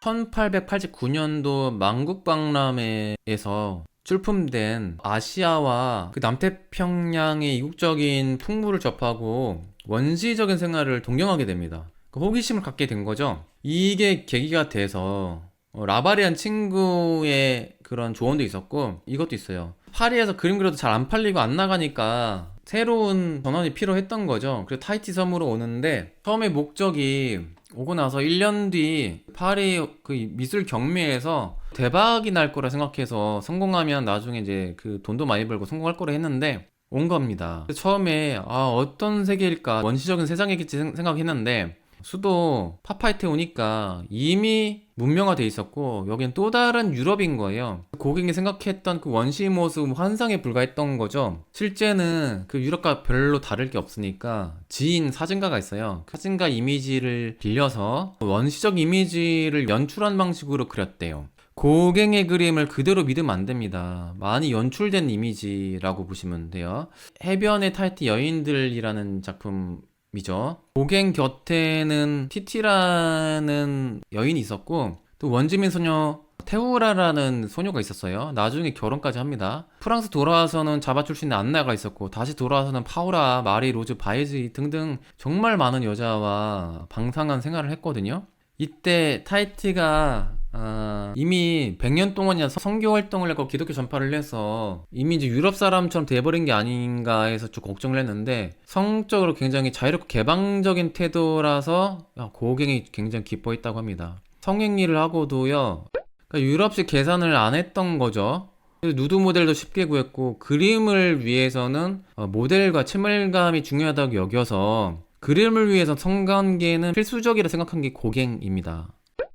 1889년도 만국박람회에서 출품된 아시아와 그 남태평양의 이국적인 풍물을 접하고 원시적인 생활을 동경하게 됩니다. 그 호기심을 갖게 된 거죠. 이게 계기가 돼서 어, 라바리안 친구의 그런 조언도 있었고 이것도 있어요. 파리에서 그림 그려도 잘 안 팔리고 안 나가니까 새로운 전원이 필요했던 거죠. 그래서 타이티 섬으로 오는데 처음에 목적이 오고 나서 1년 뒤 파리 그 미술 경매에서 대박이 날 거라 생각해서 성공하면 나중에 이제 그 돈도 많이 벌고 성공할 거라 했는데 온 겁니다. 처음에 아 어떤 세계일까 원시적인 세상이겠지 생- 생각했는데 수도 파파이트에 오니까 이미 문명화돼 있었고 여긴 또 다른 유럽인 거예요. 고객이 생각했던 그 원시 모습 환상에 불과했던 거죠. 실제는 그 유럽과 별로 다를 게 없으니까 지인 사진가가 있어요. 그 사진가 이미지를 빌려서 원시적 이미지를 연출한 방식으로 그렸대요. 고갱의 그림을 그대로 믿으면 안 됩니다. 많이 연출된 이미지라고 보시면 돼요. 해변의 타이트 여인들이라는 작품 이죠. 고갱 곁에는 티티라는 여인이 있었고 또 원주민 소녀 테우라라는 소녀가 있었어요. 나중에 결혼까지 합니다. 프랑스 돌아와서는 자바 출신의 안나가 있었고 다시 돌아와서는 파우라, 마리, 로즈, 바이즈 등등 정말 많은 여자와 방상한 생활을 했거든요. 이때 타이티가 아, 이미 100년 동안이나 성교 활동을 했고 기독교 전파를 해서 이미 이제 유럽 사람처럼 돼버린 게 아닌가 해서 좀 걱정을 했는데 성적으로 굉장히 자유롭고 개방적인 태도라서 야, 고갱이 굉장히 기뻐했다고 합니다. 성행위를 하고도요. 그러니까 유럽식 계산을 안 했던 거죠. 누드 모델도 쉽게 구했고 그림을 위해서는 어, 모델과 친밀감이 중요하다고 여겨서 그림을 위해서 성관계는 필수적이라 생각한 게 고갱입니다.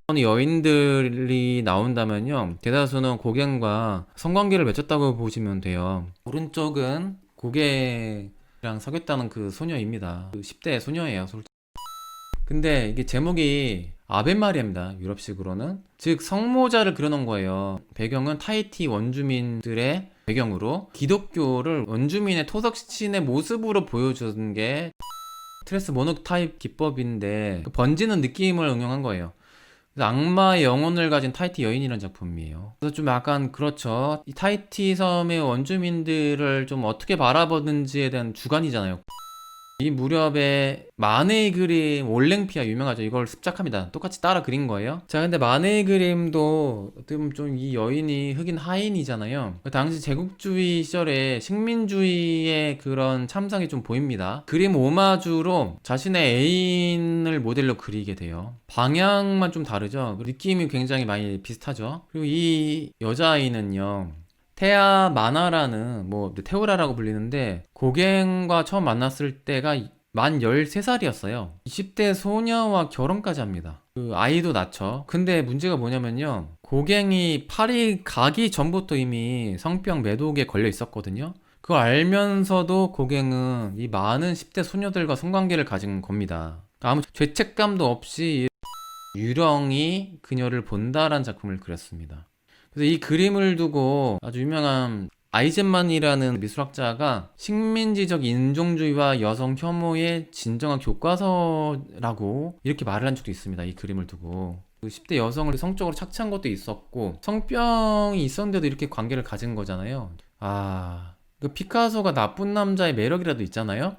여인들이 나온다면요. 대다수는 고갱과 성관계를 맺었다고 보시면 돼요. 오른쪽은 고갱이랑 사귀었다는 그 소녀입니다. 그 10대 소녀예요. 솔직히. 근데 이게 제목이 아벤마리아입니다. 유럽식으로는. 즉 성모자를 그려놓은 거예요. 배경은 타이티 원주민들의 배경으로 기독교를 원주민의 토속신의 모습으로 보여준 게 스트레스 모노타입 기법인데 그 번지는 느낌을 응용한 거예요. 악마의 영혼을 가진 타이티 여인이라는 작품이에요. 그래서 좀 약간 그렇죠. 이 타이티 섬의 원주민들을 좀 어떻게 바라보는지에 대한 주관이잖아요. 이 무렵에 마네의 그림 올랭피아 유명하죠. 이걸 습작합니다. 똑같이 따라 그린 거예요. 자, 근데 마네의 그림도 어떻게 보면 좀 이 여인이 흑인 하인이잖아요. 그 당시 제국주의 시절에 식민주의의 그런 참상이 좀 보입니다. 그림 오마주로 자신의 애인을 모델로 그리게 돼요. 방향만 좀 다르죠. 느낌이 굉장히 많이 비슷하죠. 그리고 이 여자아이는요. 테아 마나라는 뭐 테오라라고 불리는데 고갱과 처음 만났을 때가 만 13살이었어요. 20대 소녀와 결혼까지 합니다. 그 아이도 낳죠. 근데 문제가 뭐냐면요. 고갱이 파리 가기 전부터 이미 성병 매독에 걸려 있었거든요. 그걸 알면서도 고갱은 이 많은 10대 소녀들과 성관계를 가진 겁니다. 아무 죄책감도 없이 유령이 그녀를 본다라는 작품을 그렸습니다. 그래서 이 그림을 두고 아주 유명한 아이젠만이라는 미술학자가 식민지적 인종주의와 여성 혐오의 진정한 교과서라고 이렇게 말을 한 적도 있습니다. 이 그림을 두고. 그 10대 여성을 성적으로 착취한 것도 있었고 성병이 있었는데도 이렇게 관계를 가진 거잖아요. 아, 그 피카소가 나쁜 남자의 매력이라도 있잖아요.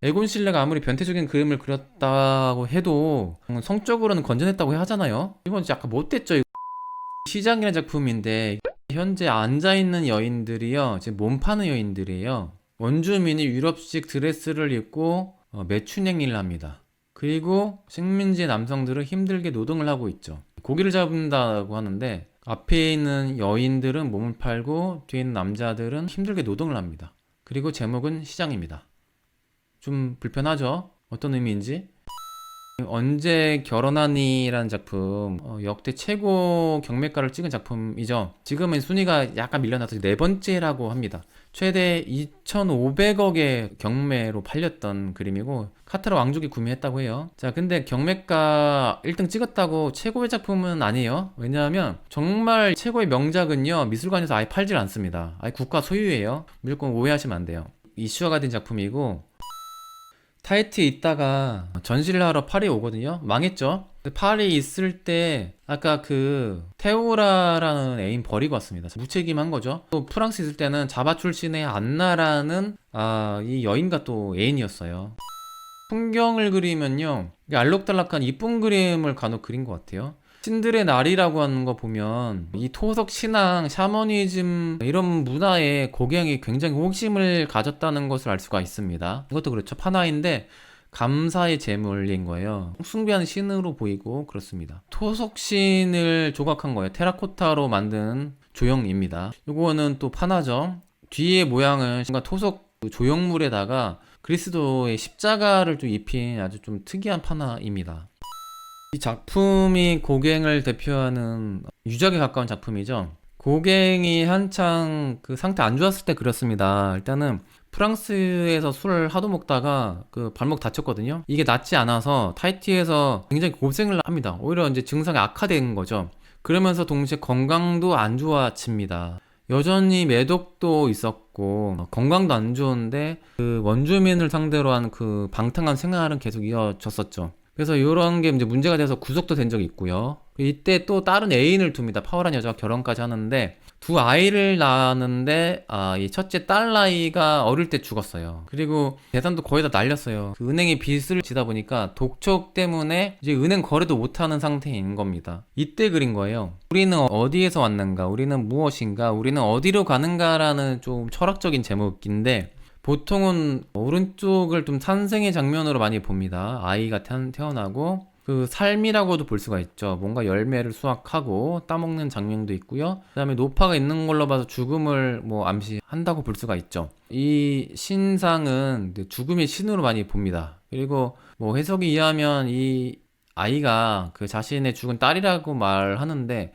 에곤 실레가 아무리 변태적인 그림을 그렸다고 해도 성적으로는 건전했다고 하잖아요. 이건 약간 못됐죠. 시장이라는 작품인데 현재 앉아있는 여인들이요 지금 몸 파는 여인들이에요. 원주민이 유럽식 드레스를 입고 어, 매춘행위를 합니다. 그리고 식민지의 남성들은 힘들게 노동을 하고 있죠. 고기를 잡는다고 하는데 앞에 있는 여인들은 몸을 팔고 뒤에 있는 남자들은 힘들게 노동을 합니다. 그리고 제목은 시장입니다. 좀 불편하죠? 어떤 의미인지 언제 결혼하니라는 작품 어, 역대 최고 경매가를 찍은 작품이죠. 지금은 순위가 약간 밀려나서 네 번째라고 합니다. 최대 2,500억의 경매로 팔렸던 그림이고 카타르 왕족이 구매했다고 해요. 자, 근데 경매가 1등 찍었다고 최고의 작품은 아니에요. 왜냐하면 정말 최고의 명작은요 미술관에서 아예 팔질 않습니다. 아예 국가 소유예요. 무조건 오해하시면 안 돼요. 이슈화가 된 작품이고 타이트에 있다가 전시를 하러 파리 오거든요. 망했죠. 파리 있을 때 아까 그 테오라라는 애인 버리고 왔습니다. 무책임한 거죠. 또 프랑스 있을 때는 자바 출신의 안나라는 아, 이 여인과 또 애인이었어요. 풍경을 그리면요. 알록달록한 이쁜 그림을 간혹 그린 것 같아요. 신들의 날이라고 하는 거 보면 이 토속 신앙, 샤머니즘 이런 문화에 고갱이 굉장히 호기심을 가졌다는 것을 알 수가 있습니다. 이것도 그렇죠. 파나인데 감사의 제물인 거예요. 숭배하는 신으로 보이고 그렇습니다. 토속 신을 조각한 거예요. 테라코타로 만든 조형입니다. 이거는 또 파나죠. 뒤에 모양은 뭔가 토속 그 조형물에다가 그리스도의 십자가를 좀 입힌 아주 좀 특이한 파나입니다. 이 작품이 고갱을 대표하는 유적에 가까운 작품이죠. 고갱이 한창 그 상태 안 좋았을 때 그렸습니다. 일단은 프랑스에서 술을 하도 먹다가 그 발목 다쳤거든요. 이게 낫지 않아서 타이티에서 굉장히 고생을 합니다. 오히려 이제 증상이 악화된 거죠. 그러면서 동시에 건강도 안 좋아집니다. 여전히 매독도 있었고 건강도 안 좋은데 그 원주민을 상대로 한 그 방탕한 생활은 계속 이어졌었죠. 그래서 이런 게 이제 문제가 돼서 구속도 된 적이 있고요. 이때 또 다른 애인을 둡니다. 파워란 여자가 결혼까지 하는데 두 아이를 낳았는데 아, 이 첫째 딸 나이가 어릴 때 죽었어요. 그리고 재산도 거의 다 날렸어요. 그 은행에 빚을 지다 보니까 독촉 때문에 이제 은행 거래도 못하는 상태인 겁니다. 이때 그린 거예요. 우리는 어디에서 왔는가? 우리는 무엇인가? 우리는 어디로 가는가라는 좀 철학적인 제목인데 보통은 오른쪽을 좀 탄생의 장면으로 많이 봅니다. 아이가 태- 태어나고 그 삶이라고도 볼 수가 있죠. 뭔가 열매를 수확하고 따먹는 장면도 있고요. 그다음에 노파가 있는 걸로 봐서 죽음을 뭐 암시한다고 볼 수가 있죠. 이 신상은 죽음의 신으로 많이 봅니다. 그리고 뭐 해석에 의하면 이 아이가 그 자신의 죽은 딸이라고 말하는데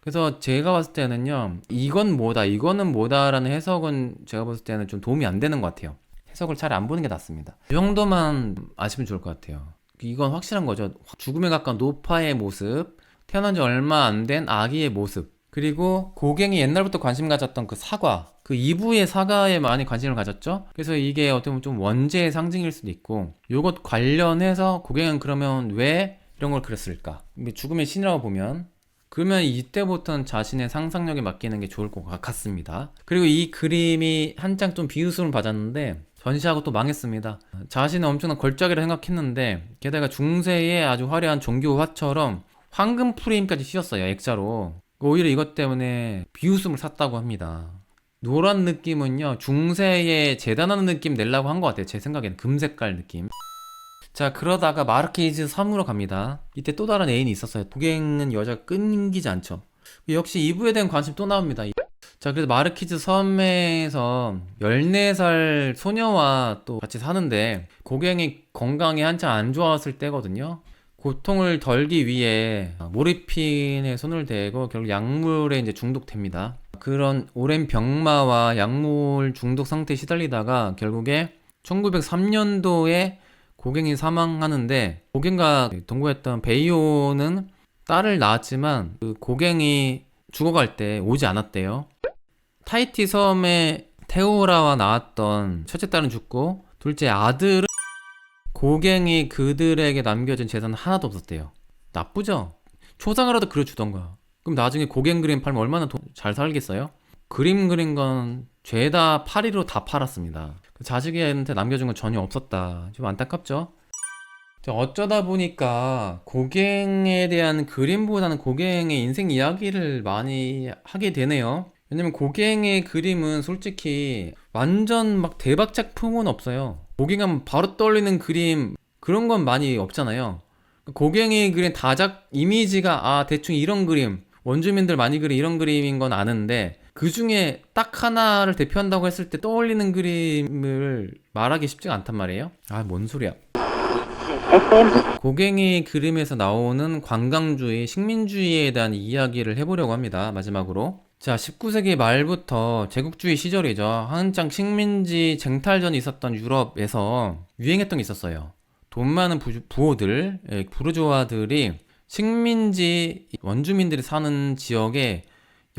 그래서 제가 봤을 때는요, 이건 뭐다, 이거는 뭐다라는 해석은 제가 봤을 때는 좀 도움이 안 되는 것 같아요. 해석을 잘 안 보는 게 낫습니다. 이 정도만 아시면 좋을 것 같아요. 이건 확실한 거죠. 죽음에 가까운 노파의 모습, 태어난 지 얼마 안 된 아기의 모습, 그리고 고갱이 옛날부터 관심 가졌던 그 사과, 그 이부의 사과에 많이 관심을 가졌죠. 그래서 이게 어떻게 보면 좀 원죄의 상징일 수도 있고, 요것 관련해서 고갱은 그러면 왜 이런 걸 그렸을까? 죽음의 신이라고 보면 그러면 이때부터는 자신의 상상력에 맡기는 게 좋을 것 같습니다. 그리고 이 그림이 한창 좀 비웃음을 받았는데 전시하고 또 망했습니다. 자신은 엄청난 걸작이라 생각했는데 게다가 중세의 아주 화려한 종교화처럼 황금 프레임까지 씌웠어요 액자로. 오히려 이것 때문에 비웃음을 샀다고 합니다. 노란 느낌은요 중세의 재단하는 느낌 내려고 한 것 같아요 제 생각에는 금색깔 느낌. 자 그러다가 마르케이즈 섬으로 갑니다. 이때 또 다른 애인이 있었어요. 고갱은 여자가 끊기지 않죠. 역시 이부에 대한 관심 또 나옵니다. 자 그래서 마르키즈 섬에서 14살 소녀와 또 같이 사는데 고갱이 건강이 한창 안 좋았을 때거든요. 고통을 덜기 위해 모리핀에 손을 대고 결국 약물에 이제 중독됩니다. 그런 오랜 병마와 약물 중독 상태에 시달리다가 결국에 1903년도에 고갱이 사망하는데 고갱과 동거했던 베이오는 딸을 낳았지만 그 고갱이 죽어갈 때 오지 않았대요. 타이티 섬에 테오라와 낳았던 첫째 딸은 죽고 둘째 아들은 고갱이 그들에게 남겨준 재산 하나도 없었대요. 나쁘죠? 초상이라도 그려주던가. 그럼 나중에 고갱 그림 팔면 얼마나 돈 잘 살겠어요? 그림 그린 건 죄다 파리로 다 팔았습니다. 그 자식한테 남겨준 건 전혀 없었다. 좀 안타깝죠? 자, 어쩌다 보니까 고갱에 대한 그림보다는 고갱의 인생 이야기를 많이 하게 되네요. 왜냐면 고갱의 그림은 솔직히 완전 막 대박 작품은 없어요. 고갱하면 바로 떠올리는 그림 그런 건 많이 없잖아요. 고갱이 그린 다작 이미지가 아 대충 이런 그림 원주민들 많이 그린 이런 그림인 건 아는데 그 중에 딱 하나를 대표한다고 했을 때 떠올리는 그림을 말하기 쉽지가 않단 말이에요. 아, 뭔 소리야. 고갱이 그림에서 나오는 관광주의, 식민주의에 대한 이야기를 해보려고 합니다. 마지막으로. 자, 19세기 말부터 제국주의 시절이죠. 한창 식민지 쟁탈전이 있었던 유럽에서 유행했던 게 있었어요. 돈 많은 부, 부호들, 예, 부르주아들이 식민지 원주민들이 사는 지역에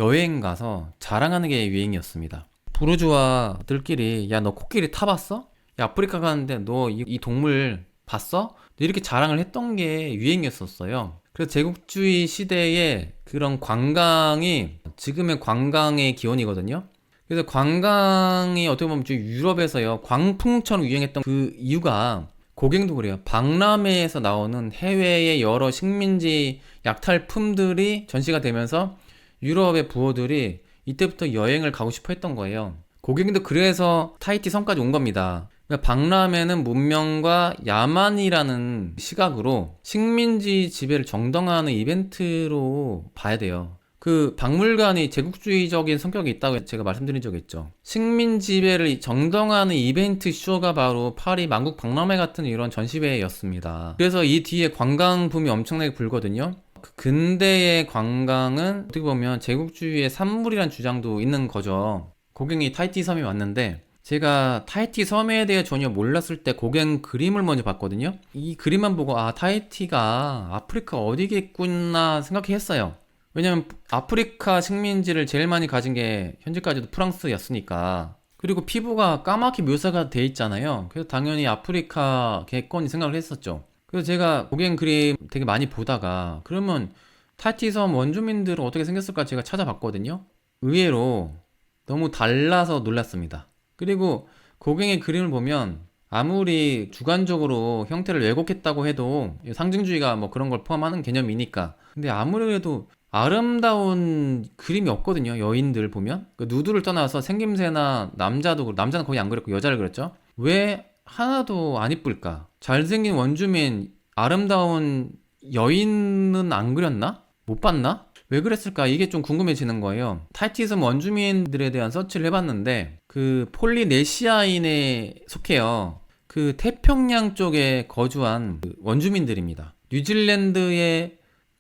여행 가서 자랑하는 게 유행이었습니다. 부르주아 들끼리 야 너 코끼리 타봤어? 야, 아프리카 가는데 너이 동물 봤어? 이렇게 자랑을 했던 게 유행이었었어요. 그래서 제국주의 시대에 그런 관광이 지금의 관광의 기원이거든요. 그래서 관광이 어떻게 보면 좀 유럽에서요 광풍처럼 유행했던 그 이유가 고갱도 그래요. 박람회에서 나오는 해외의 여러 식민지 약탈품들이 전시가 되면서 유럽의 부호들이 이때부터 여행을 가고 싶어 했던 거예요. 고갱도 그래서 타이티 섬까지 온 겁니다. 그러니까 박람회는 문명과 야만이라는 시각으로 식민지 지배를 정당화하는 이벤트로 봐야 돼요. 그 박물관이 제국주의적인 성격이 있다고 제가 말씀드린 적이 있죠. 식민 지배를 정당화하는 이벤트 쇼가 바로 파리 만국 박람회 같은 이런 전시회였습니다. 그래서 이 뒤에 관광 붐이 엄청나게 불거든요. 그 근대의 관광은 어떻게 보면 제국주의의 산물이란 주장도 있는 거죠. 고갱이 타이티 섬에 왔는데 제가 타이티 섬에 대해 전혀 몰랐을 때 고갱 그림을 먼저 봤거든요. 이 그림만 보고 아 타이티가 아프리카 어디겠구나 생각했어요. 왜냐면 아프리카 식민지를 제일 많이 가진 게 현재까지도 프랑스였으니까. 그리고 피부가 까맣게 묘사가 돼 있잖아요. 그래서 당연히 아프리카 겠거니 생각을 했었죠. 그래서 제가 고갱 그림 되게 많이 보다가 그러면 타이티섬 원주민들은 어떻게 생겼을까 제가 찾아봤거든요. 의외로 너무 달라서 놀랐습니다. 그리고 고갱의 그림을 보면 아무리 주관적으로 형태를 왜곡했다고 해도 상징주의가 뭐 그런 걸 포함하는 개념이니까. 근데 아무래도 아름다운 그림이 없거든요. 여인들 보면. 그 누드를 떠나서 생김새나 남자도, 남자는 거의 안 그랬고 여자를 그렸죠. 왜 하나도 안 이쁠까? 잘생긴 원주민, 아름다운 여인은 안 그렸나? 못 봤나? 왜 그랬을까? 이게 좀 궁금해지는 거예요. 타이티즘 원주민들에 대한 서치를 해봤는데, 그 폴리네시아인에 속해요. 그 태평양 쪽에 거주한 그 원주민들입니다. 뉴질랜드의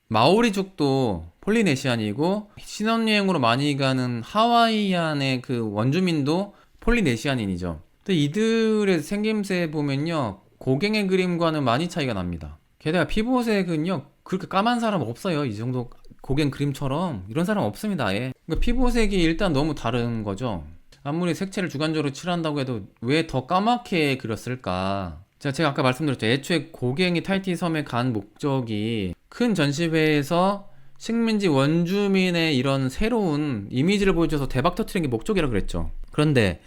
마오리족도 폴리네시안이고 신혼여행으로 많이 가는 하와이안의 그 원주민도 폴리네시안인이죠. 근데 이들의 생김새 보면요. 고갱의 그림과는 많이 차이가 납니다. 게다가 피부색은요. 그렇게 까만 사람 없어요. 이 정도 고갱 그림처럼 이런 사람 없습니다. 아예. 그러니까 피부색이 일단 너무 다른 거죠. 아무리 색채를 주관적으로 칠한다고 해도 왜 더 까맣게 그렸을까? 제가, 제가 아까 말씀드렸죠. 애초에 고갱이 타이티 섬에 간 목적이 큰 전시회에서 식민지 원주민의 이런 새로운 이미지를 보여줘서 대박 터트리는 게 목적이라 그랬죠. 그런데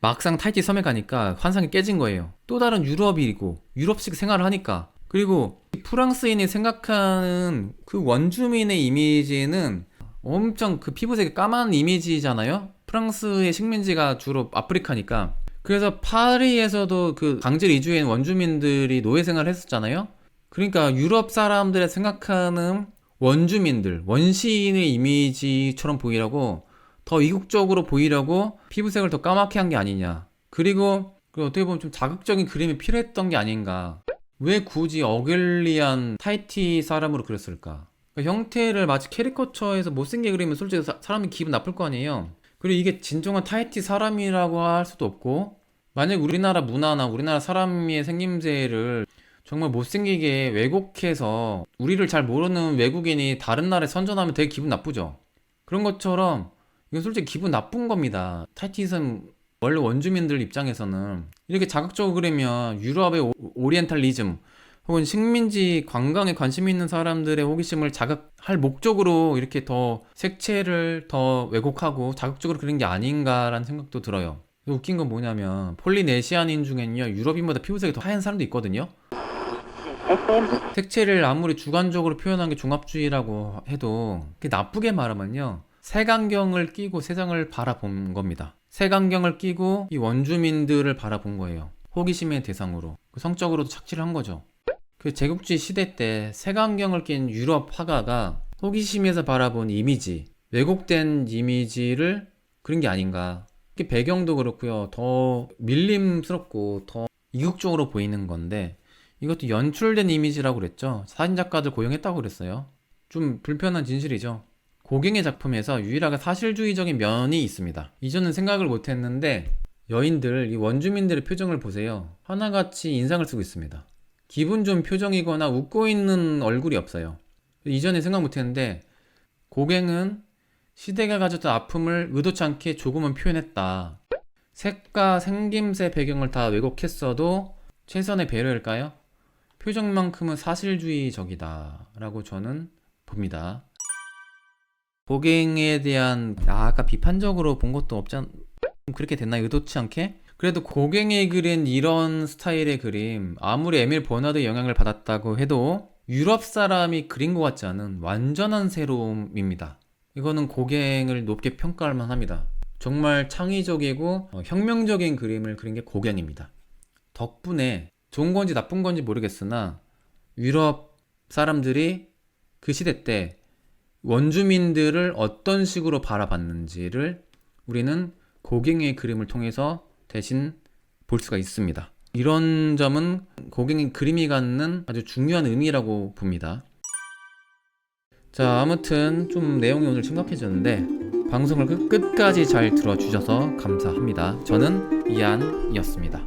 막상 타이티 섬에 가니까 환상이 깨진 거예요. 또 다른 유럽이고 유럽식 생활을 하니까 그리고 프랑스인이 생각하는 그 원주민의 이미지는 엄청 그 피부색이 까만 이미지잖아요. 프랑스의 식민지가 주로 아프리카니까. 그래서 파리에서도 그 강제 이주인 원주민들이 노예 생활을 했었잖아요. 그러니까 유럽 사람들의 생각하는 원주민들, 원시인의 이미지처럼 보이라고 더 이국적으로 보이려고 피부색을 더 까맣게 한 게 아니냐. 그리고 그 어떻게 보면 좀 자극적인 그림이 필요했던 게 아닌가. 왜 굳이 어글리한 타이티 사람으로 그렸을까? 그러니까 형태를 마치 캐리커처에서 못생기게 그리면 솔직히 사, 사람이 기분 나쁠 거 아니에요. 그리고 이게 진정한 타이티 사람이라고 할 수도 없고, 만약 우리나라 문화나 우리나라 사람의 생김새를 정말 못생기게 왜곡해서 우리를 잘 모르는 외국인이 다른 나라에 선전하면 되게 기분 나쁘죠. 그런 것처럼 이건 솔직히 기분 나쁜 겁니다. 타이티즘 원래 원주민들 입장에서는 이렇게 자극적으로 그리면 유럽의 오, 오리엔탈리즘 혹은 식민지 관광에 관심 있는 사람들의 호기심을 자극할 목적으로 이렇게 더 색채를 더 왜곡하고 자극적으로 그린 게 아닌가라는 생각도 들어요. 웃긴 건 뭐냐면 폴리네시안인 중엔요 유럽인보다 피부색이 더 하얀 사람도 있거든요. 색채를 아무리 주관적으로 표현한 게 종합주의라고 해도 나쁘게 말하면요 색안경을 끼고 세상을 바라본 겁니다. 색안경을 끼고 이 원주민들을 바라본 거예요. 호기심의 대상으로 그 성적으로도 착취를 한 거죠. 그 제국주의 시대 때 색안경을 낀 유럽 화가가 호기심에서 바라본 이미지, 왜곡된 이미지를 그린 게 아닌가. 배경도 그렇고요. 더 밀림스럽고 더 이국적으로 보이는 건데 이것도 연출된 이미지라고 그랬죠. 사진작가들 고용했다고 그랬어요. 좀 불편한 진실이죠. 고갱의 작품에서 유일하게 사실주의적인 면이 있습니다. 이전은 생각을 못했는데 여인들, 이 원주민들의 표정을 보세요. 하나같이 인상을 쓰고 있습니다. 기분 좋은 표정이거나 웃고 있는 얼굴이 없어요. 이전에 생각 못했는데 고갱은 시대가 가졌던 아픔을 의도치 않게 조금은 표현했다. 색과 생김새 배경을 다 왜곡했어도 최선의 배려일까요? 표정만큼은 사실주의적이다 라고 저는 봅니다. 고갱에 대한 아, 아까 비판적으로 본 것도 없지 않... 그렇게 됐나 의도치 않게? 그래도 고갱이 그린 이런 스타일의 그림 아무리 에밀 버나드 영향을 받았다고 해도 유럽 사람이 그린 것 같지 않은 완전한 새로움입니다. 이거는 고갱을 높게 평가할 만합니다. 정말 창의적이고 어, 혁명적인 그림을 그린 게 고갱입니다. 덕분에 좋은 건지 나쁜 건지 모르겠으나 유럽 사람들이 그 시대 때 원주민들을 어떤 식으로 바라봤는지를 우리는 고갱의 그림을 통해서 대신 볼 수가 있습니다. 이런 점은 고갱의 그림이 갖는 아주 중요한 의미라고 봅니다. 자, 아무튼 좀 내용이 오늘 심각해졌는데 방송을 끝- 끝까지 잘 들어주셔서 감사합니다. 저는 이안이었습니다.